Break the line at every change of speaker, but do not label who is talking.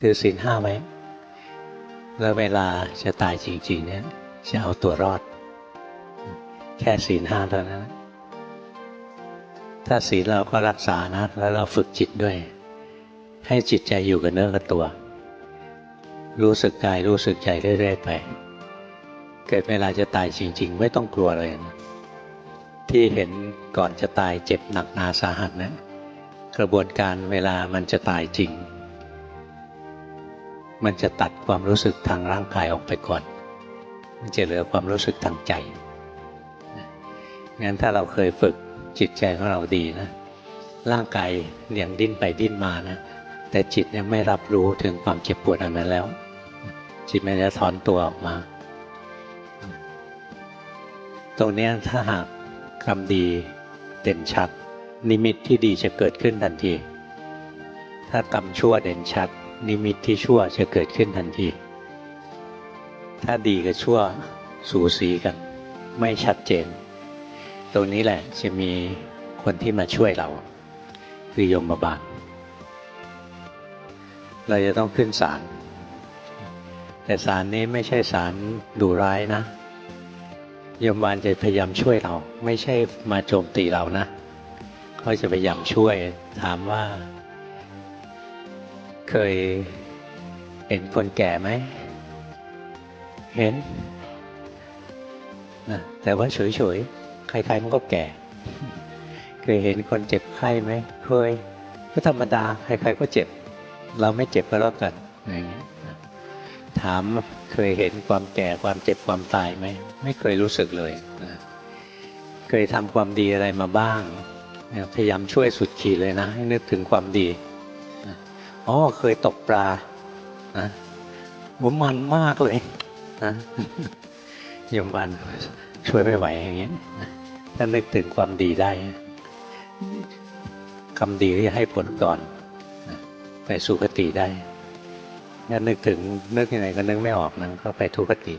คือศีลห้าไว้แล้วเวลาจะตายจริง ๆ เนี่ย จะเอาตัวรอด แค่ศีลห้าเท่านั้น ถ้าศีลเราก็รักษานะ แล้วเราฝึกจิตด้วย ให้จิตใจอยู่กับเนื้อกับตัว รู้สึกกายรู้สึกใจเรื่อยๆไป เกิดเวลาจะตายจริง ๆ ไม่ต้องกลัวเลยนะที่เห็นก่อนจะตายเจ็บหนักหนาสาหัสนะ กระบวนการเวลามันจะตายจริง มันจะตัดความรู้สึกทางร่างกายออกไปก่อน มันจะเหลือความรู้สึกทางใจงั้นถ้าเราเคยฝึกจิตใจของเราดีนะ ร่างกายอย่างดิ้นไปดิ้นมานะ แต่จิตเนี่ยไม่รับรู้ถึงความเจ็บปวดอันนั้นแล้ว จิตมันจะถอนตัวออกมา ตรงนี้ถ้าหากกรรมดีเด่นชัด นิมิตที่ดีจะเกิดขึ้นทันที ถ้ากรรมชั่วเด่นชัด นิมิตที่ชั่วจะเกิดขึ้นทันที ถ้าดีกับชั่วสูสีกัน ไม่ชัดเจน ตรงนี้แหละจะมีคนที่มาช่วยเรา คือยมบาลเราจะต้องขึ้นศาลแต่ศาลนี้ไม่ใช่ศาลดุร้ายนะยมบาลจะพยายามช่วยเรา ไม่ใช่มาโจมตีเรานะเขาจะพยายามช่วยถามว่า เคยเห็นคนแก่ไหม เห็นนะแต่ว่าเฉยๆ ใครๆมันก็แก่ เคยเห็นคนเจ็บไข้ไหม เคย ก็ธรรมดา ใครๆก็เจ็บ เราไม่เจ็บก็แล้วกันอย่างเงี้ยถามเคยเห็นความแก่ความเจ็บความตายไหม ไม่เคยรู้สึกเลยนะเคยทำความดีอะไรมาบ้าง พยายามช่วยสุดขีดเลยนะ ให้นึกถึงความดี อ๋อเคยตกปลานะผมมันมากเลยนะยมวันช่วยไม่ไหวอย่างเงี้ยถ้านึกถึงความดีได้คำดีที่ให้ผลก่อนไปสุคติได้ถ้านึกถึงนึกยังไงก็นึกไม่ออกนะก็ไปทุคติ